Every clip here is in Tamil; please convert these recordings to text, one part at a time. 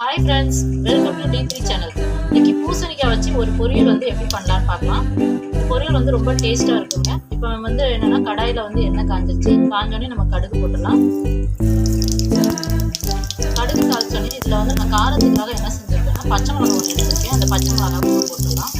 Hi friends welcome to D three channel இன்னைக்கு பூசணிக்காய் வச்சு ஒரு பொரியல் வந்து எப்படி பண்ணலான்னு பார்க்கலாம். பொரியல் வந்து ரொம்ப டேஸ்ட்டாக இருக்குங்க. இப்போ வந்து என்னென்னா கடாயில் வந்து எண்ணெய் காஞ்சிச்சு காஞ்சோடனே நம்ம கடுகு போட்டுடலாம். கடுகு காய்ச்சோடனே இதில் வந்து நம்ம காரத்துக்காக என்ன செஞ்சுருக்கேன்னா பச்சை மிளகா ஒன்று எடுத்துருக்கேன் அந்த பச்சை மிளகா போட்டுடலாம்.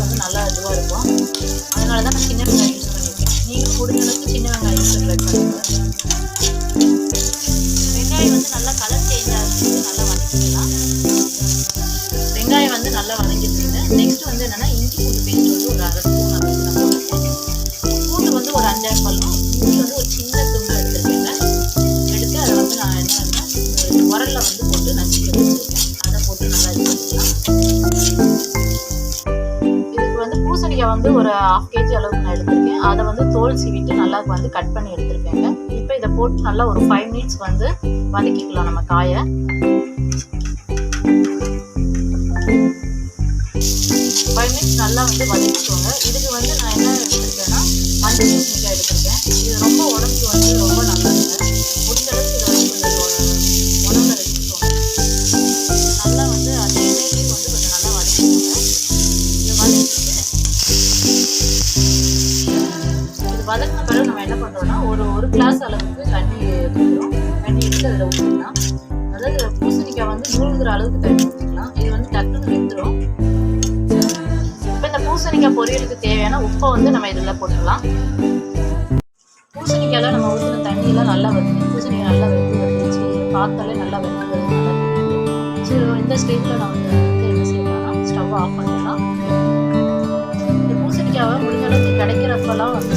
டேஸ்ட் வந்து நல்லா இதுவாக இருக்கும். அதனால தான் நான் சின்ன வெங்காயம் யூஸ் பண்ணியிருக்கேன். நீங்கள் முடிஞ்ச அளவுக்கு சின்ன வெங்காயம் யூஸ் ட்ரை பண்ணுங்கள் வெங்காயம் வந்து நல்லா கலர் சேஞ்ச் ஆகுது. நல்லா வதக்கிக்கலாம். வெங்காயம் வந்து நல்லா வதங்கிடுச்சுங்க. நெக்ஸ்ட் வந்து என்னென்னா இஞ்சி பூண்டு பேஸ்ட் வந்து ஒரு அரை ஸ்பூன் அளவுக்கு நான் பூண்டு வந்து ஒரு அஞ்சாறு பழம் இஞ்சி வந்து ஒரு சின்ன துண்டு எடுத்துருக்கேங்க. எடுத்து அதை வந்து நான் என்ன உரல்ல வந்து போட்டு நசுக்கி பூசணிக்காய் வந்து ஒரு ஹாஃப் கேஜி அளவுக்கு நான் எடுத்திருக்கேன். அதை வந்து தோல் சீவிட்டு நல்லா வந்து கட் பண்ணி எடுத்திருக்கேங்க. இப்போ இதை போட்டு நல்லா ஒரு ஃபைவ் மினிட்ஸ் வந்து வதக்கிக்கலாம் நம்ம காயை. ஃபைவ் மினிட்ஸ் நல்லா வந்து வதக்கிக்கோங்க. இதுக்கு வந்து நான் என்ன எடுத்திருக்கேன்னா மஞ்சள் வதக்கின பிறகு நம்ம என்ன பண்ணுறோம்னா ஒரு ஒரு கிளாஸ் அளவுக்கு தண்ணி ஊற்றுறோம் தண்ணி எடுத்து அதில் ஊற்றிக்கலாம் அதாவது பூசணிக்காய் வந்து மூழ்கிற அளவுக்கு தண்ணி ஊற்றிக்கலாம் இது வந்து டக்குன்னு வெந்துடும் இப்போ இந்த பூசணிக்காய் பொரியலுக்கு தேவையான உப்பை வந்து நம்ம இதில் போட்டுக்கலாம் பூசணிக்காயில் நம்ம ஊற்றின தண்ணியெல்லாம் நல்லா வந்து பூசணிக்காய் நல்லா வெந்து வந்துச்சு பார்த்தாலே நல்லா வெந்து வருது ஸோ இந்த ஸ்டேஜில் நம்ம வந்து என்ன செய்யலாம்னா ஸ்டவ் ஆஃப் பண்ணிடலாம். இந்த பூசணிக்காவை முடிஞ்ச அளவுக்கு கிடைக்கிறப்பெல்லாம் வந்து